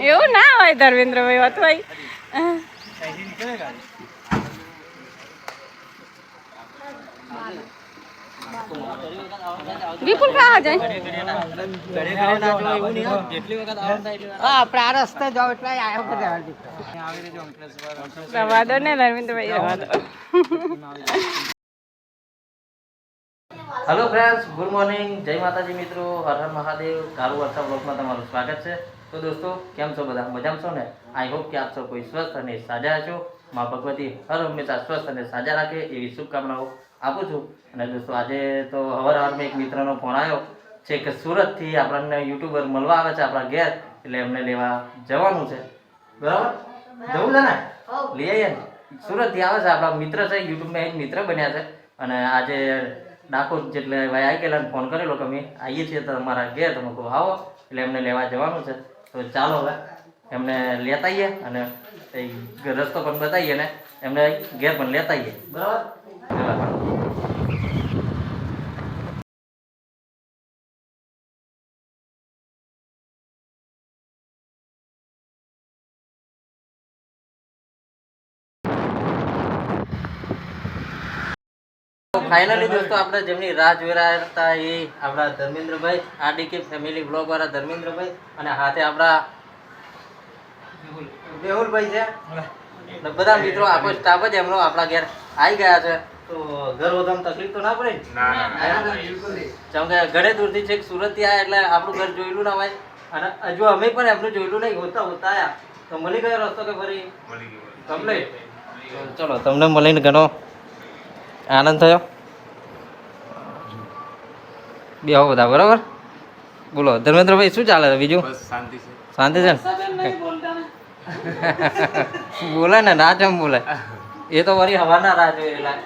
એવું ના હોય ધર્મેન્દ્રભાઈ વાત હોય. વિપુલ કહા જાય. હા આપણે આ રસ્તે જાવ એટલે આવ્યો બધા રવા દો. ને ધર્મેન્દ્રભાઈ રવા દો. હલો ફ્રેન્ડ્સ ગુડ મોર્નિંગ જય માતાજી મિત્રો. હર હર મહાદેવ. કાલુ વર્ષા બ્લોગમાં તમારું સ્વાગત છે. તો દોસ્તો કેમ છો બધા? મજામાં છો ને? આઈ હોપ કે આપ સૌ કોઈ સ્વસ્થ અને સાજા છો. મા ભગવતી હર હંમેશા સ્વસ્થ અને સાજા રાખે એવી શુભકામનાઓ આપું છું. અને દોસ્તો આજે તો હવાર હવારમાં એક મિત્રનો ફોન આવ્યો. છે કે સુરતથી આપણને યુટ્યુબર મળવા આવે છે આપણા ઘેર એટલે એમને લેવા જવાનું છે. બરાબર? જવું છે ને? લઈ આવીએ ને. સુરતથી આવે છે. આપણા મિત્ર છે યુટ્યુબમાં એક મિત્ર બન્યા છે. અને આજે ડાકોર જેટલે ભાઈ આવી ગયેલા ફોન કરેલો કે અમે આવીએ છીએ તો અમારા ઘેર તમે કહો આવો. એટલે એમને લેવા જવાનું છે. તો ચાલો હવે. એમને લેતા આવીએ અને રસ્તો પણ બતાવીએ ને. એમને ઘેર પણ લેતા આવીએ બરાબર. ફાઇનલી દોસ્તો આપણે જેમની રાહ જોઈ રહ્યા હતા એ આપણા ધર્મેન્દ્રભાઈ આરડીકે ફેમિલી બ્લોગ વાળા ધર્મેન્દ્રભાઈ અને હાથે આપણા મેહુલભાઈ છે. બધા મિત્રો આખો સ્ટાફ જ એમનો આપણા ઘેર આવી ગયા છે. તો ઘર વધામ તકલીફ તો ના પડે ને? કે ઘણે દૂરથી છેક સુરતથી આવ્યા એટલે આપણું ઘર જોયેલું ના હોય. અને હજુ અમે પણ એમનું જોયેલું નહીં હોતા તો મળી ગયો રસ્તો કે ફરી? કમ્પ્લીટ. ચલો તમને મળીને ઘણો આનંદ થયો. બે હો બધા બરાબર? બોલો ધર્મેન્દ્રભાઈ શું ચાલે છે બીજું? શાંતિ છે. ને. બોલે ને ના ચમ બોલે. એ તો વળી હવાના રાહ જોયેલા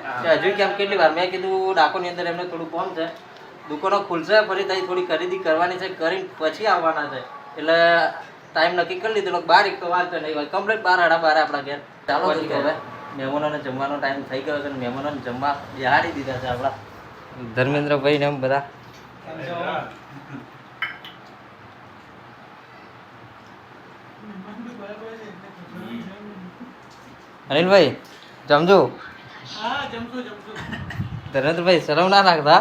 હજુ કેમ કેટલી વાર? મેં કીધું ડાકોની અંદર એમને થોડું કોમ છે. દુકાનો ખુલશે ફરી ત્યાં થોડી ખરીદી કરવાની છે કરીને પછી આવવાના છે. એટલે ટાઈમ નક્કી કરી લીધો બાર એક તો વાત તો નહીં હોય. કમ્પ્લીટ બાર આડા બાર આપણા ઘેર. ચાલો પછી હવે. મહેમાનોને જમવાનો ટાઈમ થઈ ગયો છે મહેમાનોને જમવા બિહાડી દીધા છે આપણા. ધર્મેન્દ્રભાઈ ને એમ બધા. અનિલભાઈ જમજો. ધરેન્દ્રભાઈ શરમ ના રાખતા.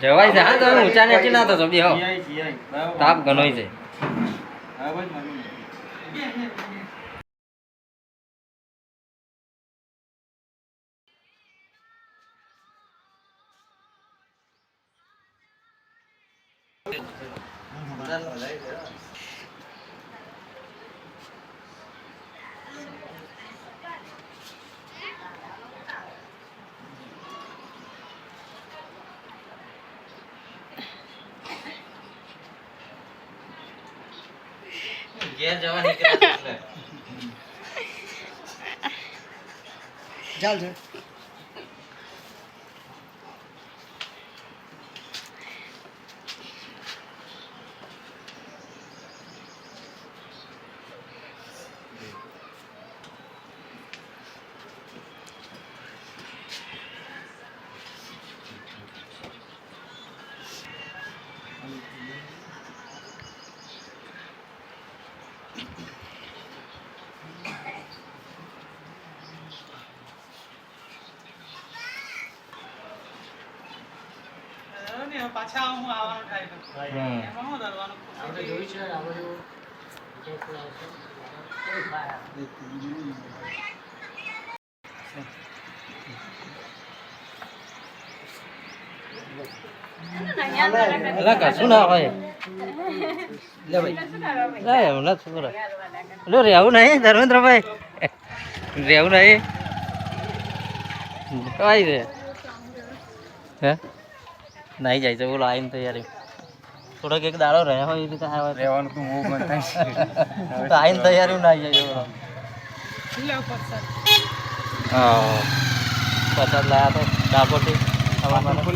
જવાય છે. હા તમે ઊંચા નીચે ના થશો. બે હો તાપ ઘણોય છે. ઘેર જવા નીકળ્યા ચાલ છે. હમ. આપણે જોયું છે આપણે અલા કશું ના હોય લે ભાઈ ના એવું ના છોકરા લો રહેવું નહીં ધર્મેન્દ્રભાઈ રહેવું નહીં કઈ રે હે નહીં જાય છે બોલો આવીને તૈયારી. થોડોક એક દાડો રહ્યા હોય એ રીતે રહેવાનું તો હું બંધ આવીને તૈયારી ના આવી જાય હા. પચાસ લાયા તો ડાકોરથી આવવા માટે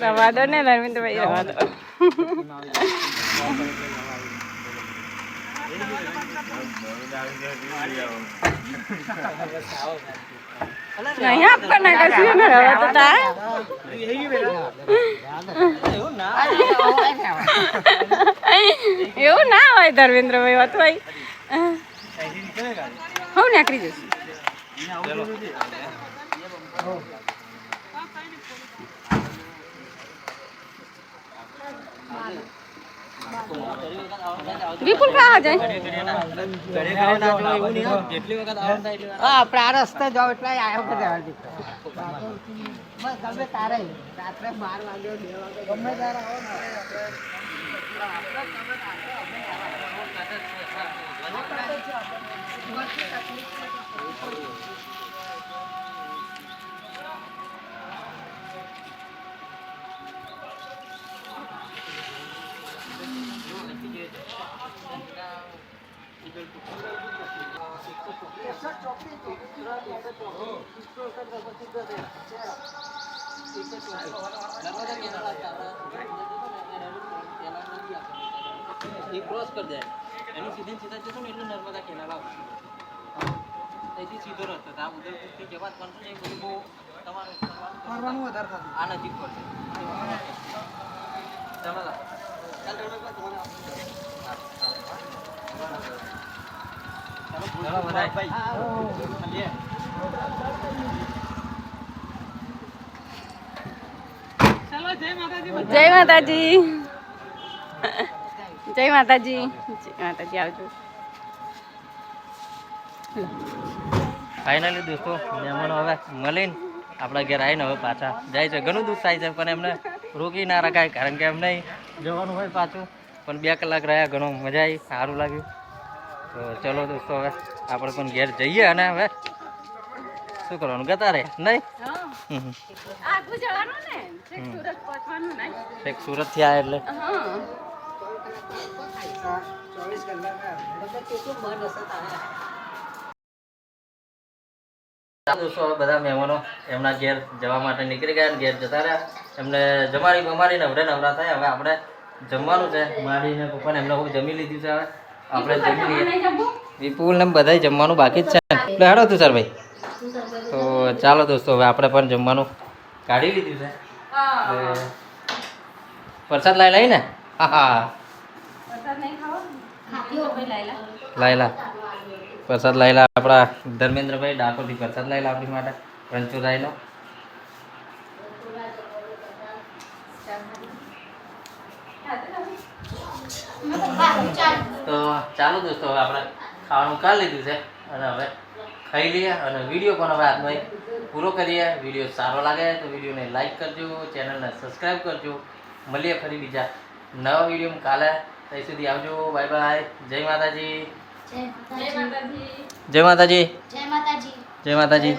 રવા દો ને ધર્મેન્દ્રભાઈ રવા દો રવા તો તા એવું ના હોય ધર્મેન્દ્રભાઈ વાત ભાઈ હું નીકળી જશું વિપુલ કહા જાય? આપણે આ રસ્તે જાવ એટલે આવ્યો કે બસ, ગમે તારે. રાત્રે બાર વાગે બે વાગે ગમે ત્યારે આવો ને. એ ક્રોસ કરી દે. એની સીધી સીધા જશો ને એટલે નર્મદા કેનાલ આવશે. અહીંથી સીધો રસ્તો. આ ઉદયપુરથી જવા પણ એ બધું બહુ તમારું ફરવાનું વધારે થતું. આ નજીક પડશે. ચાલો. ચાલ રમણભાઈ, તમારે આવો. ચાલો બધાય. ચાલીએ. જય માતાજી. જય માતાજી. જય માતાજી, આવજો. ફાઇનલી દોસ્તો, મહેમાનો હવે મળીને આપણા ઘેર આવીને હવે પાછા જાય છે. ઘણું દુઃખ થાય છે, પણ એમને રોકી ના રખાય, કારણ કે એમને જવાનું હોય પાછું. પણ બે કલાક રહ્યા, ઘણું મજા આવી, સારું લાગ્યું. તો ચલો દોસ્તો હવે આપણે પણ ઘેર જઈએ અને હવે શું કરવાનું? ગતા રે નહીં? ને? છેક સુરતથી આવ્યા એટલે. દોસ્તો હવે બધા મહેમાનો એમના ઘેર જવા માટે નીકળી ગયા ઘેર જતા રહ્યા. એમને જમાડી બમાડીને નવરે નવરા થાય. હવે આપણે જમવાનું છે. માડીને પપ્પાને એમને જમી લીધું છે હવે. આપણે જમી લઈએ. વિપુલ ને બધાય જમવાનું બાકી જ છે. એટલે હેડો તું સર ભાઈ. તો ચાલો દોસ્તો હવે આપણે પણ જમવાનું કાઢી લીધું છે. પ્રસાદ લાઈ લઈ ને? હા હા. લાયલા. પ્રસાદ લાયલા આપણા ધર્મેન્દ્રભાઈ ડાકોરથી પ્રસાદ લાયલા આપણી માટે. રણછોડરાયનો. તો ચાલો દોસ્તો હવે આપણે ખાવાનું કાઢી લીધું છે અને હવે ખાઈ લઈએ અને વીડિયો પણ હવે અહીં પૂરો કરીએ. વીડિયો સારો લાગે તો વિડીયોને લાઇક કરજો ચેનલને સબસ્ક્રાઈબ કરજો. મળીએ ફરી બીજા નવા વીડિયો કાલે ત્યાં સુધી આવજો. બાય બાય જય માતાજી. જય માતાજી. જય માતાજી. જય માતાજી. જય માતાજી.